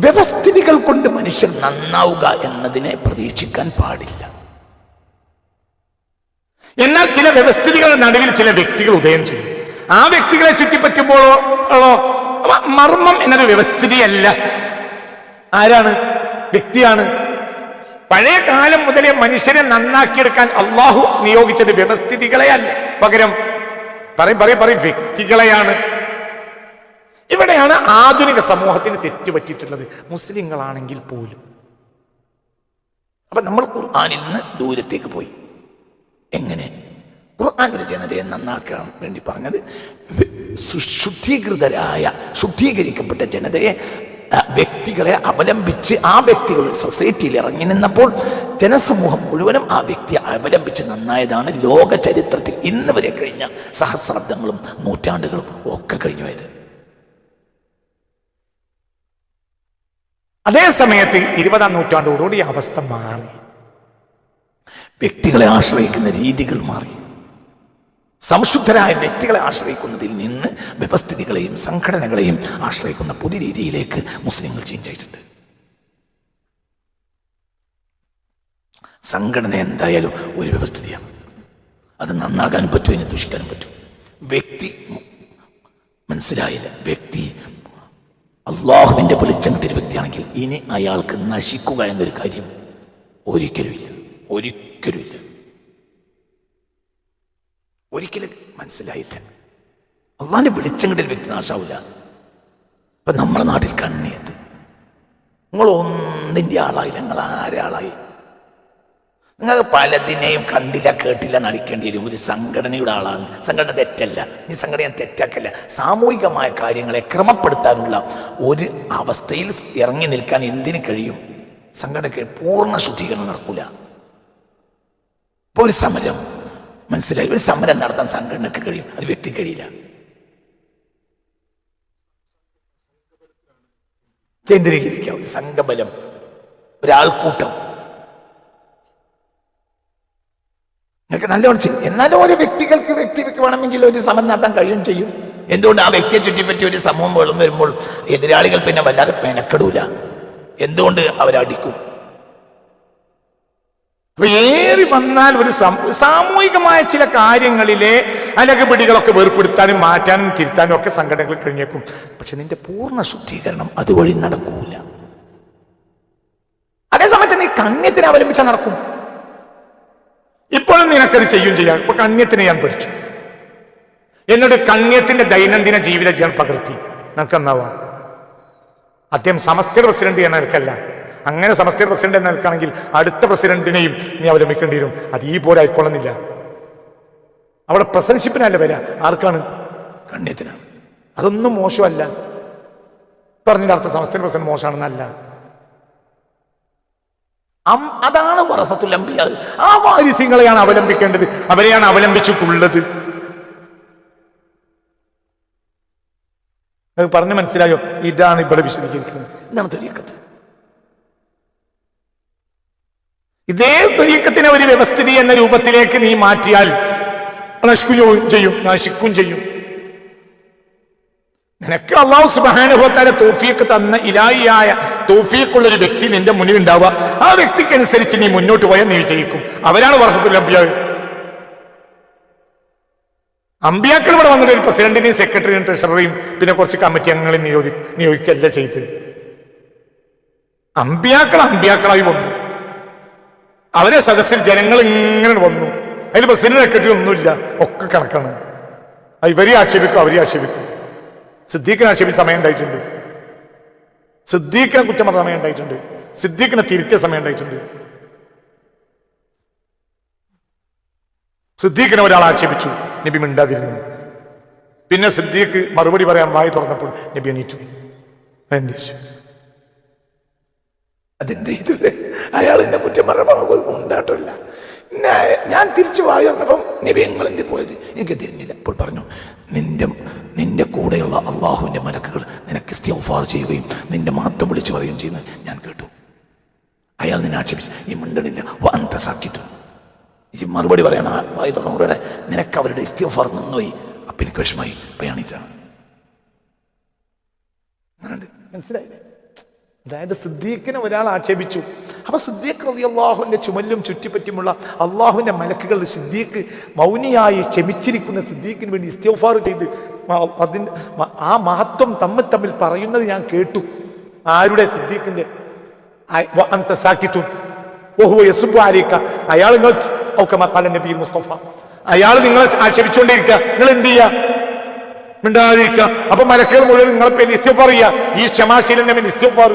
വ്യവസ്ഥിതികൾ കൊണ്ട് മനുഷ്യൻ നന്നാവുക എന്നതിനെ പ്രതീക്ഷിക്കാൻ പാടില്ല. എന്നാൽ ചില വ്യവസ്ഥിതികളുടെ നടുവിൽ ചില വ്യക്തികൾ ഉദയം ചെയ്യും. ആ വ്യക്തികളെ ചുറ്റിപ്പറ്റുമ്പോഴോ മർമ്മം എന്നത് വ്യവസ്ഥിതിയല്ല. ആരാണ്? വ്യക്തിയാണ്. പഴയ കാലം മുതലേ മനുഷ്യനെ നന്നാക്കിയെടുക്കാൻ അള്ളാഹു നിയോഗിച്ചത് വ്യവസ്ഥിതികളെയല്ല. പകരം പറയും പറയും പറയും വ്യക്തികളെയാണ്. ഇവിടെയാണ് ആധുനിക സമൂഹത്തിന് തെറ്റുപറ്റിയിട്ടുള്ളത്. മുസ്ലിങ്ങളാണെങ്കിൽ പോലും. അപ്പൊ നമ്മൾ ഖുർആാനിൽ നിന്ന് ദൂരത്തേക്ക് പോയി. എങ്ങനെ? ഖുർആൻ ജനതയെ നന്നാക്കാൻ വേണ്ടി പറഞ്ഞത് ശുദ്ധീകൃതരായ ശുദ്ധീകരിക്കപ്പെട്ട ജനതയെ വ്യക്തികളെ അവലംബിച്ച് ആ വ്യക്തികൾ സൊസൈറ്റിയിൽ ഇറങ്ങി നിന്നപ്പോൾ ജനസമൂഹം മുഴുവനും ആ വ്യക്തിയെ അവലംബിച്ച് നന്നായതാണ് ലോക ചരിത്രത്തിൽ ഇന്ന് വരെ കഴിഞ്ഞ സഹസ്രാബ്ദങ്ങളും നൂറ്റാണ്ടുകളും ഒക്കെ കഴിഞ്ഞു പോയത്. അതേ സമയത്ത് ഇരുപതാം നൂറ്റാണ്ടോടുകൂടി അവസ്ഥ മാറി. വ്യക്തികളെ ആശ്രയിക്കുന്ന രീതികൾ മാറി. സംശുദ്ധരായ വ്യക്തികളെ ആശ്രയിക്കുന്നതിൽ നിന്ന് വ്യവസ്ഥിതികളെയും സംഘടനകളെയും ആശ്രയിക്കുന്ന പുതിയ രീതിയിലേക്ക് മുസ്ലിങ്ങൾ ചേഞ്ച് ആയിട്ടുണ്ട്. സംഘടന എന്തായാലും ഒരു വ്യവസ്ഥിതിയാണ്. അത് നന്നാകാനും പറ്റും ഇനി ദുഷിക്കാനും പറ്റും. വ്യക്തി മനസ്സിലായില്ല. വ്യക്തി അള്ളാഹുവിന്റെ വെളിച്ചത്തിൽ വ്യക്തിയാണെങ്കിൽ ഇനി അയാൾക്ക് നശിക്കുക എന്നൊരു കാര്യം ഒരിക്കലുമില്ല. ഒരിക്കലുമില്ല. ഒരിക്കലും മനസ്സിലായില്ല അള്ളാഹിന്റെ വെളിച്ചങ്ങളിൽ വ്യക്തി നാശാവില്ല. ഇപ്പൊ നമ്മുടെ നാട്ടിൽ കണ്ണിയത്. നിങ്ങൾ ഒന്നിന്റെ ആളായില്ല നിങ്ങൾ ആരാളായി നിങ്ങൾക്ക് പലതിനെയും കണ്ടില്ല കേട്ടില്ല നടിക്കേണ്ടി വരും. ഒരു സംഘടനയുടെ ആളാണ്. സംഘടന തെറ്റല്ല. നീ സംഘടന തെറ്റാക്കല്ല. സാമൂഹികമായ കാര്യങ്ങളെ ക്രമപ്പെടുത്താനുള്ള ഒരു അവസ്ഥയിൽ ഇറങ്ങി നിൽക്കാൻ എന്തിനു കഴിയും? സംഘടനയ്ക്ക് പൂർണ ശുദ്ധീകരണം നടക്കൂല. ഒരു സമരം. മനസ്സിലായി? ഒരു സമരം നടത്താൻ സംഘടനക്ക് കഴിയും. അത് വ്യക്തി കഴിയില്ല. കേന്ദ്രീകരിക്കാം. ഒരു സംഘബലം. ഒരാൾക്കൂട്ടം. നല്ലോണം ചെയ്യും. എന്നാലും ഓരോ വ്യക്തികൾക്ക് വ്യക്തി വേണമെങ്കിൽ ഒരു സമരം നടത്താൻ കഴിയും ചെയ്യും. എന്തുകൊണ്ട് ആ വ്യക്തിയെ ചുറ്റിപ്പറ്റി ഒരു സമൂഹം വെള്ളം വരുമ്പോൾ എതിരാളികൾ പിന്നെ വല്ലാതെ പെനക്കെടൂല എന്തുകൊണ്ട് അവരടിക്കും ഏറി വന്നാൽ ഒരു സാമൂഹികമായ ചില കാര്യങ്ങളിലെ അലകപിടികളൊക്കെ വേർപ്പെടുത്താനും മാറ്റാനും തിരുത്താനും ഒക്കെ സംഘടനകൾ കഴിഞ്ഞേക്കും. പക്ഷെ നിന്റെ പൂർണ ശുദ്ധീകരണം അതുവഴി നടക്കൂല. അതേസമയത്ത് നീ കണ്ണ്യത്തിനെ അവലംബിച്ചാൽ നടക്കും. ഇപ്പോഴും നിനക്കത് ചെയ്യും ചെയ്യാം. ഇപ്പൊ കണ്യത്തിനെ ഞാൻ പഠിച്ചു. എന്നിട്ട് കണ്യത്തിന്റെ ദൈനംദിന ജീവിത ഞാൻ പകർത്തി. നിനക്ക് എന്നാവാം അദ്ദേഹം സമസ്ത പ്രസിഡന്റ് എന്ന നിൽക്കല്ല അങ്ങനെ സമസ്ത പ്രസിഡന്റ് എന്ന നിൽക്കാണെങ്കിൽ അടുത്ത പ്രസിഡന്റിനെയും നീ അവലംബിക്കേണ്ടി വരും. അത് ഈ പോലെ ആയിക്കൊള്ളുന്നില്ല. അവിടെ പ്രസൻഷിപ്പിനല്ല വില. ആർക്കാണ്? കണ്യത്തിനാണ്. അതൊന്നും മോശമല്ല. പറഞ്ഞിട്ട് അർത്ഥം സമസ്ത പ്രസിഡന്റ് മോശമാണെന്നല്ല. അതാ വറസത്തുൽ ആ വാരിസ്യങ്ങളെയാണ് അവലംബിക്കേണ്ടത്. അവരെയാണ് അവലംബിച്ചിട്ടുള്ളത്. അത് പറഞ്ഞു മനസ്സിലായോ? ഇതാണ് ഇവിടെ വിശദീകരിക്കുന്നത്. ഇതാണ് തൊലിയക്കത്ത് ഇതേ ത്വരീക്കത്തിനെ ഒരു വ്യവസ്ഥിതി എന്ന രൂപത്തിലേക്ക് നീ മാറ്റിയാൽ നശിക്കുകയും ചെയ്യും നശിക്കും ചെയ്യും. നിനക്ക് അള്ളാഹു സുബാനുഭവത്താലെ തോഫിയൊക്കെ തന്ന ഇലായിയായ തോഫിയൊക്കെയുള്ള ഒരു വ്യക്തി നിന്റെ മുന്നിൽ ഉണ്ടാവുക ആ വ്യക്തിക്ക് അനുസരിച്ച് നീ മുന്നോട്ട് പോയാൽ നീ വിജയിക്കും. അവരാണ് വർഷത്തിൽ അമ്പിയാവ് അമ്പിയാക്കൾ ഇവിടെ വന്നിട്ട് പ്രസിഡന്റിനെയും സെക്രട്ടറിയും ട്രഷററിയും പിന്നെ കുറച്ച് കമ്മിറ്റി അംഗങ്ങളെയും നിയോഗി നിയോഗിക്കല്ല ചെയ്ത് അമ്പിയാക്കൾ അമ്പിയാക്കളായി വന്നു. അവരെ സദസ്സിൽ ജനങ്ങൾ ഇങ്ങനെ വന്നു. അതിൽ പ്രസിഡന്റ് സെക്രട്ടറി ഒന്നുമില്ല ഒക്കെ കിടക്കണം. ഇവരെ ആക്ഷേപിക്കും അവരെ ആക്ഷേപിക്കും. സിദ്ദീഖിനെ ആക്ഷേപിച്ച സമയം ഉണ്ടായിട്ടുണ്ട്. സിദ്ദീഖിനെ കുറ്റം പറഞ്ഞ സമയം ഉണ്ടായിട്ടുണ്ട്. സിദ്ദീഖിനെ തിരുത്തിയ സമയം ഉണ്ടായിട്ടുണ്ട്. സിദ്ദീഖിനെ ഒരാൾ ആക്ഷേപിച്ചു നബി മിണ്ടാതിരുന്നു. പിന്നെ സിദ്ദീഖ് മറുപടി പറയാൻ വായി തുറന്നപ്പോൾ നബി എണീറ്റു? അതെന്ത് ചെയ്തല്ലേ അയാൾ എന്നെ കുറ്റം പറഞ്ഞ ഉണ്ടായിട്ടില്ല. ഞാൻ തിരിച്ചു വായി വന്നപ്പം നബി നിങ്ങൾ എന്ത് പോയത്? എനിക്ക് തിരിഞ്ഞില്ല. അപ്പോൾ പറഞ്ഞു നിന്റെ നിന്റെ കൂടെയുള്ള അള്ളാഹുവിന്റെ മലക്കുകൾ നിനക്ക് ഇസ്തിഗ്ഫാർ ചെയ്യുകയും നിന്റെ മാത്രം വിളിച്ചു പറയുകയും ചെയ്യുന്നത് ഞാൻ കേട്ടു. അയാൾ നിന്നെ ആക്ഷേപിച്ചു. ഈ മിണ്ടണില്ല. അന്ത സാക്കിത്തു ഈ മറുപടി പറയണ വായി തുറന്നവരുടെ നിനക്ക് അവരുടെ ഇസ്തിഫാർ നിന്നുപോയി. അപ്പം എനിക്ക് വിഷമായി പയാണിച്ചാണ് അങ്ങനെയുണ്ട്. മനസ്സിലായില്ലേ? അതായത് സിദ്ദീഖിനെ ഒരാൾ ആക്ഷേപിച്ചു. അപ്പൊ സിദ്ദീഖ് റതി അള്ളാഹുവിന്റെ ചുമല്ലും ചുറ്റിപ്പറ്റുമുള്ള അള്ളാഹുവിന്റെ മലക്കുകൾ സിദ്ദീഖ് മൗനിയായി ക്ഷമിച്ചിരിക്കുന്ന സിദ്ദീഖിന് വേണ്ടി ഇസ്തിഫാർ ചെയ്ത് അതിന് ആ മഹത്വം തമ്മിൽ തമ്മിൽ പറയുന്നത് ഞാൻ കേട്ടു. ആരുടെ സിദ്ദീഖിന്റെ? അന്ത സാക്കിത്തുൻ. ഓഹോ യസുബ്ബു അലൈക. അയാൾ നിങ്ങൾ ഔ മക്കാല നബി മുസ്തഫ. അയാൾ നിങ്ങളെ ആക്ഷേപിച്ചുകൊണ്ടിരിക്കുക നിങ്ങൾ എന്ത് ചെയ്യുക മിണ്ടാതിരിക്കുക അപ്പൊ മലക്കുകൾ മുഴുവൻ നിങ്ങളെ പേര് ഇസ്തിഫാർ ചെയ്യുക ഈ ക്ഷമാശീലന്റെ പേര് ഇസ്തിഫാർ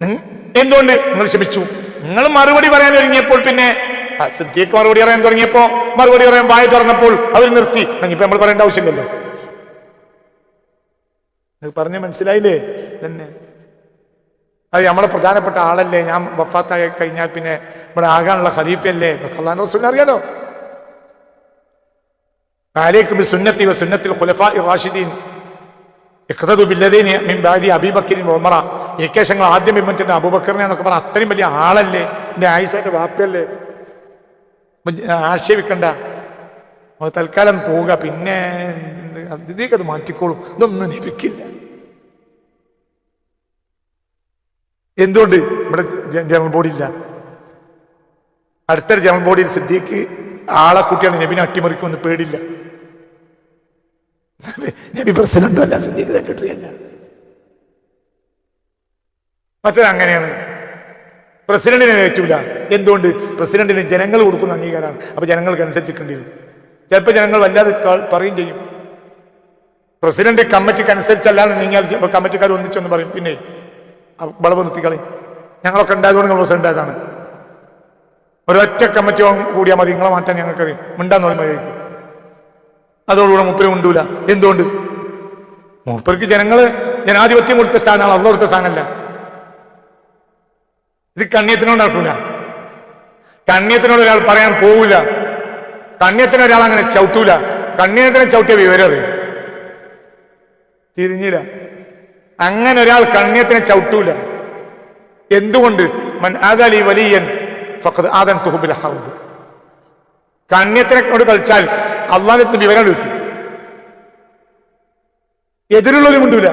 എന്തുകൊണ്ട്? നിങ്ങൾ ക്ഷമിച്ചു. നിങ്ങൾ മറുപടി പറയാൻ ഒരുങ്ങിയപ്പോൾ പിന്നെ സിദ്ധിക്ക് മറുപടി പറയാൻ തുടങ്ങിയപ്പോ മറുപടി പറയാൻ വായ തുറന്നപ്പോൾ അവർ നിർത്തി. ഇപ്പൊ നമ്മൾ പറയേണ്ട ആവശ്യമില്ലല്ലോ. പറഞ്ഞ മനസ്സിലായില്ലേ? തന്നെ അത് നമ്മളെ പ്രധാനപ്പെട്ട ആളല്ലേ? ഞാൻ വഫാത്തായി കഴിഞ്ഞാൽ പിന്നെ ഇവിടെ ആകാനുള്ള ഖലീഫയല്ലേ? അറിയാലോ. ആലേക്കും സുന്നത്തി സുന്നത്തിൽ ഖുലഫാ റാഷിദീൻ. അബീബക്കറിൻ ഉമറ. ഇക്കേശങ്ങൾ ആദ്യം പിൻപറ്റുന്ന അബൂബക്കറിനെ എന്നൊക്കെ പറഞ്ഞ അത്രയും വലിയ ആളല്ലേ? എന്റെ ആയിഷയുടെ വാപ്പയല്ലേ? ആക്ഷേപിക്കണ്ട. തൽക്കാലം പോവുക. പിന്നെ അത് മാറ്റിക്കോളും. ഇതൊന്നും ലഭിക്കില്ല. എന്തുകൊണ്ട്? ഇവിടെ ജനറൽ ബോഡി ഇല്ല അടുത്തൊരു ജനറൽ ബോഡിയിൽ സിദ്ദീഖ് ആളെ കുട്ടിയാണ്. നബിനെ അട്ടിമറിക്കുമെന്ന് പേടില്ല നബി പ്രസിഡന്റും അല്ല സിദ്ദീഖ് സെക്രട്ടറി അല്ല മറ്റൊരു അങ്ങനെയാണ് പ്രസിഡന്റിനെ ഏറ്റില്ല എന്തുകൊണ്ട്? പ്രസിഡന്റിന് ജനങ്ങൾ കൊടുക്കുന്ന അംഗീകാരമാണ്. അപ്പൊ ജനങ്ങൾക്ക് അനുസരിച്ചിട്ടുണ്ട് വരും ചിലപ്പോൾ ജനങ്ങൾ വല്ലാതെ പറയും ചെയ്യും. പ്രസിഡന്റ് കമ്മിറ്റിക്ക് അനുസരിച്ചല്ലാതെ നീങ്ങിയാൽ കമ്മിറ്റിക്കാർ ഒന്നിച്ചൊന്ന് പറയും. പിന്നെ വളവ് നിർത്തിക്കളി. ഞങ്ങളൊക്കെ ഉണ്ടായതുകൊണ്ട് നിങ്ങൾ പ്രസിഡന്റ് ആയതാണ്. ഒരൊറ്റ കമ്മിറ്റി കൂടിയാൽ മതി. നിങ്ങളെ മാറ്റാൻ ഞങ്ങൾക്കറിയും. മിണ്ടാന്ന് പറയുമ്പോൾ അതോടുകൂടെ മൂപ്പര് ഉണ്ടൂല എന്തുകൊണ്ട്? മൂപ്പർക്ക് ജനങ്ങൾ ജനാധിപത്യം കൊടുത്ത സ്ഥാനമാണ് അവിടെ കൊടുത്ത സ്ഥാനമല്ല. ഇത് കണ്ണിയത്തിനോട് നടക്കൂല. കണ്ണിയത്തിനോട് ഒരാൾ പറയാൻ പോവില്ല കണ്ണിയത്തിന് ഒരാൾ അങ്ങനെ ചവിട്ടൂല. കണ്ണിയത്തിനെ ചവിട്ടിയ വിവരം അറിയും. തിരിഞ്ഞില്ല. അങ്ങനെ ഒരാൾ കണ്ണിയത്തിനെ ചവിട്ടൂല. എന്തുകൊണ്ട്? മൻ വലിയൻ ഫഖദ് ആദൻ തുഹുബിൽ ഹർബ് കൊണ്ട് കളിച്ചാൽ അള്ളാഹത്തിന് വിവരം കിട്ടി. എതിരുള്ളവരും ഉണ്ടൂല.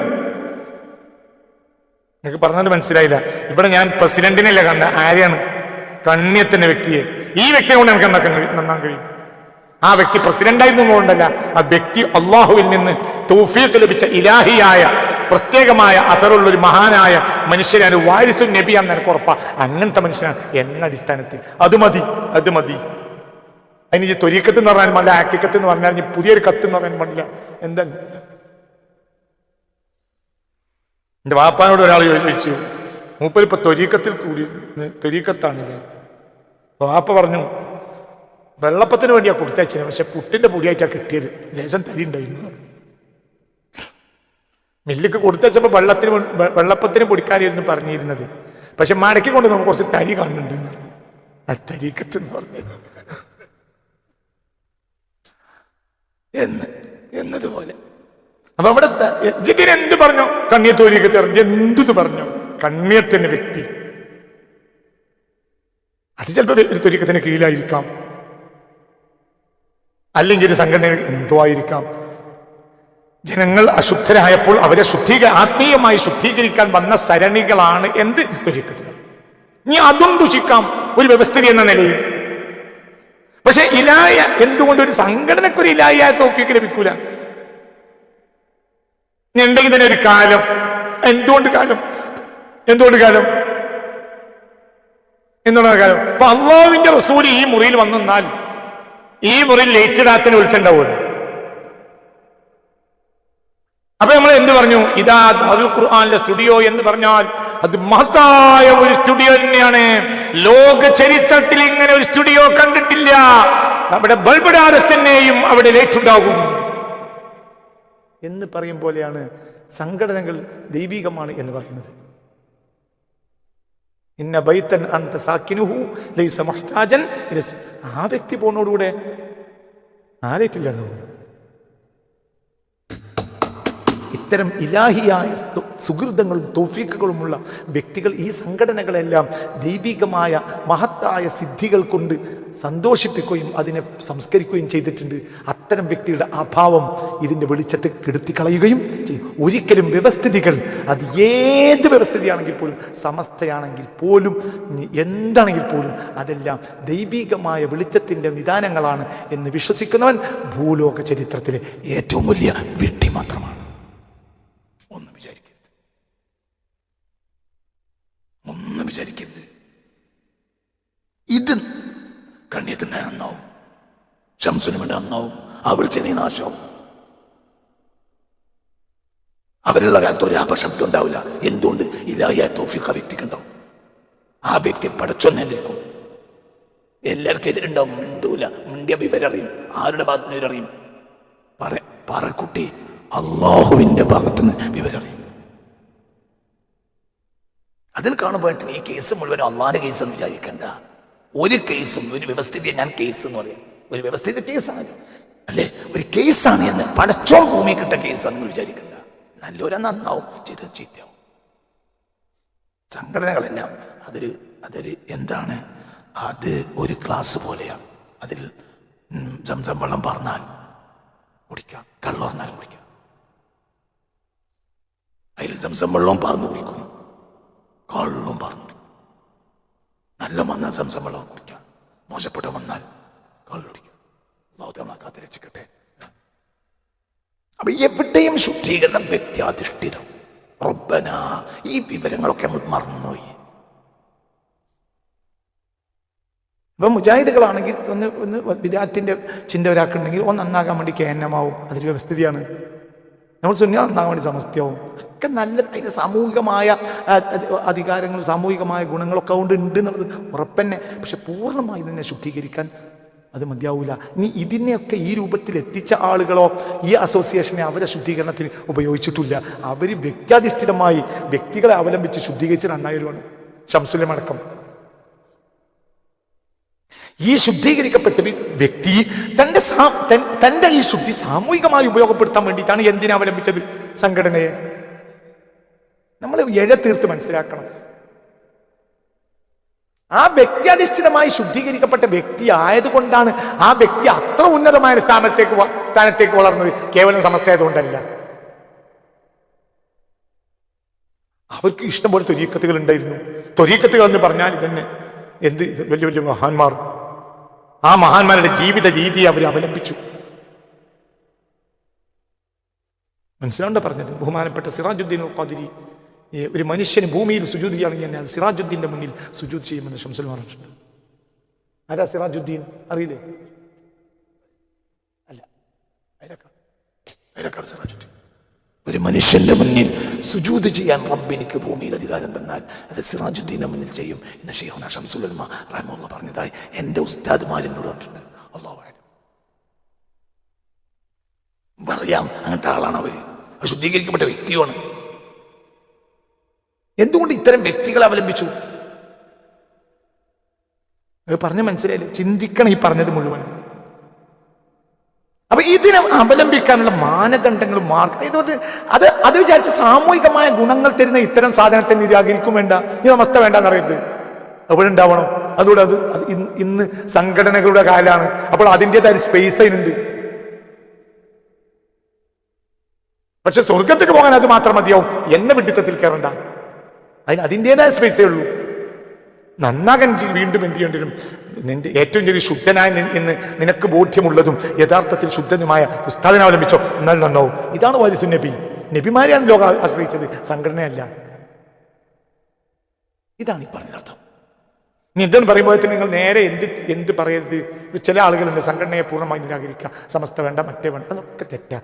നിങ്ങൾക്ക് പറഞ്ഞത് മനസ്സിലായില്ല. ഇവിടെ ഞാൻ പ്രസിഡന്റിനെ അല്ല കണ്ട ആരെയാണ്? കണ്യത്തിന്റെ വ്യക്തിയെ. ഈ വ്യക്തിയെ കൊണ്ട് എനിക്ക് എന്താക്കാൻ നന്നാൻ കഴിയും. ആ വ്യക്തി പ്രസിഡന്റ് ആയിരുന്നുകൊണ്ടല്ല ആ വ്യക്തി അള്ളാഹുവിൽ നിന്ന് തൗഫീഖ് ലഭിച്ച ഇലാഹിയായ പ്രത്യേകമായ അസറുള്ള ഒരു മഹാനായ മനുഷ്യനാണ് വാരിസു നബിയാന്ന് എനിക്ക് ഉറപ്പാ. അങ്ങനത്തെ മനുഷ്യനാണ് എന്ന അടിസ്ഥാനത്തിൽ. അത് മതി അത് മതി. അതിന് ഈ തൊരീക്കത്ത് എന്ന് പറഞ്ഞാൽ പാടില്ല ആക്കിക്കത്ത് എന്ന് പറഞ്ഞാൽ ഇനി പുതിയൊരു കത്ത് എന്ന് പറയാൻ പാടില്ല എന്താ എന്റെ വാപ്പാനോട് ഒരാൾ ചോദിച്ചു മൂപ്പര് ഇപ്പൊ തൊരീക്കത്തിൽ കൂടി തൊരീക്കത്താണല്ലേ വാപ്പ പറഞ്ഞു വെള്ളപ്പത്തിന് വേണ്ടിയാ കൊടുത്തയച്ചിന് പക്ഷെ പുട്ടിന്റെ പൊടിയായിട്ടാ കിട്ടിയത് ലേശം തരി ഉണ്ടായിരുന്നു. മില്ലിക്ക് കൊടുത്തയച്ചപ്പോ വെള്ളത്തിന് വെള്ളപ്പത്തിന് പൊടിക്കാനായിരുന്നു പറഞ്ഞിരുന്നത്. പക്ഷെ മടക്കി കൊണ്ട് നമുക്ക് കുറച്ച് തരി കാണുന്നുണ്ട് ആ തരീക്കത്ത് എന്ന് പറഞ്ഞത്. എന്ന് എന്നതുപോലെ. അപ്പൊ അവിടെ ജിതിന് എന്ത് പറഞ്ഞു? കണ്ണിയത്തോരിക്ക് തെറിഞ്ഞ് എന്ത് പറഞ്ഞു? കണ്ണിയത്തിന്റെ വ്യക്തി. അത് ചിലപ്പോൾ ഒരു തൊരിക്കത്തിന് കീഴിലായിരിക്കാം. അല്ലെങ്കിൽ ഒരു സംഘടന എന്തോ ആയിരിക്കാം. ജനങ്ങൾ അശുദ്ധരായപ്പോൾ അവരെ ശുദ്ധീക ആത്മീയമായി ശുദ്ധീകരിക്കാൻ വന്ന സരണികളാണ് എന്ത്? തൊരിക്കത്തുകൾ ഇനി അതും ദുഷിക്കാം. ഒരു വ്യവസ്ഥിതി എന്ന നിലയിൽ. പക്ഷെ ഇലായ എന്തുകൊണ്ട് ഒരു സംഘടനക്കൊരു ഇലായ തോഫിക്ക് ലഭിക്കൂല? ഉണ്ടെങ്കിൽ തന്നെ ഒരു കാലം. എന്തുകൊണ്ട് കാലം? എന്തുകൊണ്ട് കാലം? എന്തുകൊണ്ടാണ് കാലം? അപ്പൊ അള്ളാവിന്റെ റസൂൽ ഈ മുറിയിൽ വന്നാൽ ഈ മുറിയിൽ ലേറ്റ് ഇടാത്തിന് വിളിച്ചിട്ടുണ്ടാവുമല്ലോ അപ്പൊ നമ്മൾ എന്ത് പറഞ്ഞു? ഇതാ ദാറുൽ ഖുർആാനിലെ സ്റ്റുഡിയോ എന്ന് പറഞ്ഞാൽ അത് മഹത്തായ ഒരു സ്റ്റുഡിയോ തന്നെയാണ്. ലോക ചരിത്രത്തിൽ ഇങ്ങനെ ഒരു സ്റ്റുഡിയോ കണ്ടിട്ടില്ല. നമ്മുടെ ബൾബിടാരത്തിനെയും അവിടെ ലേറ്റുണ്ടാകും. എന്ന് പറയും പോലെയാണ് സംഘടനകൾ ദൈവികമാണ് എന്ന് പറയുന്നത്. ഇന്ന ബൈത്തൻ അന്ത സാക്കിനുഹു ലൈസ മുഹ്താജൻ. ആ വ്യക്തി പോണോടുകൂടെ ആരേറ്റില്ല ഇത്തരം ഇലാഹിയായ സുഹൃതങ്ങളും തോഫീക്കുകളുമുള്ള വ്യക്തികൾ ഈ സംഘടനകളെല്ലാം ദൈവികമായ മഹത്തായ സിദ്ധികൾ കൊണ്ട് സന്തോഷിപ്പിക്കുകയും അതിനെ സംസ്കരിക്കുകയും ചെയ്തിട്ടുണ്ട്. അത്തരം വ്യക്തിയുടെ അഭാവം ഇതിന്റെ വെളിച്ചത്തെ കെടുത്തിക്കളയുകയും ചെയ്യും. ഒരിക്കലും വ്യവസ്ഥിതികൾ അത് ഏത് വ്യവസ്ഥിതിയാണെങ്കിൽ പോലും സമസ്തയാണെങ്കിൽ പോലും എന്താണെങ്കിൽ പോലും അതെല്ലാം ദൈവികമായ വെളിച്ചത്തിന്റെ നിദാനങ്ങളാണ് എന്ന് വിശ്വസിക്കുന്നവൻ ഭൂലോക ചരിത്രത്തിലെ ഏറ്റവും വലിയ ഇത് കണ്യത്തിന് അന്നാവും. ശംസുന് അന്നാവും. അവൾ ചെന്നൈ നാശവും. അവരുള്ള കാലത്ത് ഒരു അപശബ്ദം ഉണ്ടാവില്ല. എന്തുകൊണ്ട്? ഇല്ലായ തോഫിക്ക് ആ വ്യക്തിക്ക് ഉണ്ടാവും. ആ വ്യക്തി പടച്ചൊന്നെതിരിക്കും എല്ലാവർക്കും എതിരുണ്ടാവും മിണ്ടൂല. മിണ്ടിയ വിവരറിയും ആരുടെ ഭാഗത്ത് നിന്ന് വിവരറിയും പറ പറക്കുട്ടി അള്ളാഹുവിന്റെ ഭാഗത്തുനിന്ന് വിവരറിയും അതിൽ കാണുമ്പോഴത്തേന് ഈ കേസ് മുഴുവൻ അള്ളാഹിന്റെ കേസ് എന്ന് വിചാരിക്കണ്ട. ഒരു കേസും ഒരു വ്യവസ്ഥിതിയെ ഞാൻ കേസ് എന്ന് പറയാം. ഒരു വ്യവസ്ഥിത കേസാണ്. അല്ലേ? ഒരു കേസാണ് എന്ന് പടച്ചോൾ ഭൂമി കിട്ട കേസാണ് നിങ്ങൾ വിചാരിക്കണ്ട. നല്ലൊരു നന്നാവും. ചെയ്ത ചീത്തയാവും. സംഘടനകളെല്ലാം അതൊരു അതൊരു എന്താണ്? അത് ഒരു ക്ലാസ് പോലെയാണ് അതിൽ സംസം വെള്ളം പറഞ്ഞാൽ കുടിക്കാം. കള്ളോർന്നാലും കുടിക്കാം. അതിൽ സംസം വെള്ളവും പറഞ്ഞു കുടിക്കും. കള്ളും കുടിക്കും നല്ല വന്നാൽ സംസം വെള്ളം കുടിക്കുക മോശപ്പെട്ട വന്നാൽ കള്ളു കുടിക്കാം ലോകത്തെ കാത്ത് രക്ഷിക്കട്ടെ അപ്പൊ എവിടെയും ശുദ്ധീകരണം വ്യക്തിയാധിഷ്ഠിതം റബ്ബന ഈ വിവരങ്ങളൊക്കെ നമ്മൾ മറന്നുപോയി. ഇപ്പം മുജാഹിദുകളാണെങ്കിൽ ഒന്ന് ഒന്ന് വിദ്യാർത്ഥിന്റെ ചിന്ത ഒരാൾക്കുണ്ടെങ്കിൽ ഒന്ന് നന്നാകാൻ വേണ്ടി കേന്നമാവും അതൊരു വ്യവസ്ഥിതിയാണ്. നമ്മൾ സുന്നി നന്നാകാൻ വേണ്ടി സമസ്തയാവും ഒക്കെ നല്ല അതിന് സാമൂഹികമായ അധികാരങ്ങളും സാമൂഹികമായ ഗുണങ്ങളൊക്കെ കൊണ്ട് ഉണ്ട് എന്നുള്ളത് ഉറപ്പന്നെ. പക്ഷെ പൂർണമായി ഇതിനെ ശുദ്ധീകരിക്കാൻ അത് മതിയാവില്ല ഇനി ഇതിനെയൊക്കെ ഈ രൂപത്തിൽ എത്തിച്ച ആളുകളോ ഈ അസോസിയേഷനെ അവരെ ശുദ്ധീകരണത്തിൽ ഉപയോഗിച്ചിട്ടില്ല. അവർ വ്യക്തിയാധിഷ്ഠിതമായി വ്യക്തികളെ അവലംബിച്ച് ശുദ്ധീകരിച്ച് നന്നായവരുമാണ് ഷംസുലം അടക്കം ഈ ശുദ്ധീകരിക്കപ്പെട്ട വ്യക്തി തന്റെ തന്റെ ഈ ശുദ്ധി സാമൂഹികമായി ഉപയോഗപ്പെടുത്താൻ വേണ്ടിയിട്ടാണ് എന്തിനെ അവലംബിച്ചത്? സംഘടനയെ. നമ്മൾ എഴ തീർത്ത് മനസ്സിലാക്കണം. ആ വ്യക്തിയധിഷ്ഠിതമായി ശുദ്ധീകരിക്കപ്പെട്ട വ്യക്തി ആയതുകൊണ്ടാണ് ആ വ്യക്തി അത്ര ഉന്നതമായ സ്ഥാനത്തേക്ക് സ്ഥാനത്തേക്ക് വളർന്നത്. കേവലം സമസ്തയതുകൊണ്ടല്ല അവർക്ക് ഇഷ്ടംപോലെ തൊരീക്കത്തുകൾ ഉണ്ടായിരുന്നു. തൊരീക്കത്തുകൾ എന്ന് പറഞ്ഞാൽ ഇതന്നെ. എന്ത്? വലിയ വലിയ മഹാന്മാർ. ആ മഹാന്മാരുടെ ജീവിത രീതി അവർ അവലംബിച്ചു. മനസ്സിലാണ്ട് പറഞ്ഞത്? ബഹുമാനപ്പെട്ട സിറാജുദ്ദീൻ ഖാദിരി ഒരു മനുഷ്യന് ഭൂമിയിൽ സുജൂത് ചെയ്യുകയാണെങ്കിൽ തന്നെ അത് സിറാജുദ്ദീന്റെ മുന്നിൽ സുജൂത് ചെയ്യുമെന്ന് ഷംസുൽ പറഞ്ഞിട്ടുണ്ട്. ആരാ സിറാജുദ്ദീൻ? അറിയില്ലേ? അല്ല. അയലക്കാട് അയലക്കാട് സിറാജുദ്ദീൻ. ഒരു മനുഷ്യന്റെ മുന്നിൽ സുജൂത് ചെയ്യാൻ റബ്ബിനിക്ക് ഭൂമിയിൽ അധികാരം തന്നാൽ അത് സിറാജുദ്ദീന്റെ മുന്നിൽ ചെയ്യും എന്ന് ഷെയ്ഹുന ഷംസുലമ റഹമുള്ള പറഞ്ഞതായി എന്റെ ഉസ്താദ്മാർ എന്നോട് പറഞ്ഞിട്ടുണ്ട്. അള്ളാഹു. പറയാം അങ്ങനത്തെ ആളാണ് അവർ ശുദ്ധീകരിക്കപ്പെട്ട വ്യക്തിയാണ് എന്തുകൊണ്ട് ഇത്തരം വ്യക്തികളെ അവലംബിച്ചു? അത് പറഞ്ഞ് മനസ്സിലായില്ലേ? ചിന്തിക്കണം ഈ പറഞ്ഞത് മുഴുവൻ അപ്പൊ ഇതിനെ അവലംബിക്കാനുള്ള മാനദണ്ഡങ്ങളും മാർഗം ഇതുകൊണ്ട് അത് അത് വിചാരിച്ച് സാമൂഹികമായ ഗുണങ്ങൾ തരുന്ന ഇത്തരം സാധനത്തെ നിരാകരിക്കും വേണ്ട. നീ നമസ്ത വേണ്ടെന്ന് അറിയരുത് അവിടെ ഉണ്ടാവണം. അത് അത് ഇന്ന് സംഘടനകളുടെ കാലാണ്. അപ്പോൾ അതിന്റെതായ സ്പേസ് അതിനുണ്ട്. പക്ഷെ സ്വർഗത്തേക്ക് പോകാൻ അത് മാത്രം മതിയാവും. എന്നെ വിഡിത്തത്തിൽ കയറണ്ട. അതിന് അതിന്റെതായ സ്പേസേ ഉള്ളൂ. നന്നാകാൻ വീണ്ടും എന്ത് ചെയ്യേണ്ടി വരും നിന്റെ ഏറ്റവും ചെറിയ ശുദ്ധനായ എന്ന് നിനക്ക് ബോധ്യമുള്ളതും യഥാർത്ഥത്തിൽ ശുദ്ധനുമായ ഉസ്താദിനെ അവലംബിച്ചോ? എന്നാൽ ഇതാണ് വാലിസു നബി. നബിമാരെയാണ് ലോകം ആശ്രയിച്ചത്. സംഘടനയല്ല. ഇതാണ് ഈ പറഞ്ഞർത്ഥം എന്തെന്ന് പറയുമ്പോഴത്തേക്ക് നിങ്ങൾ നേരെ എന്ത് എന്ത് പറയരുത്? ചില ആളുകളുണ്ട് സംഘടനയെ പൂർണമായി നിരാകരിക്കുക. സമസ്ത വേണ്ട മറ്റേ വേണ്ട. അതൊക്കെ തെറ്റാ.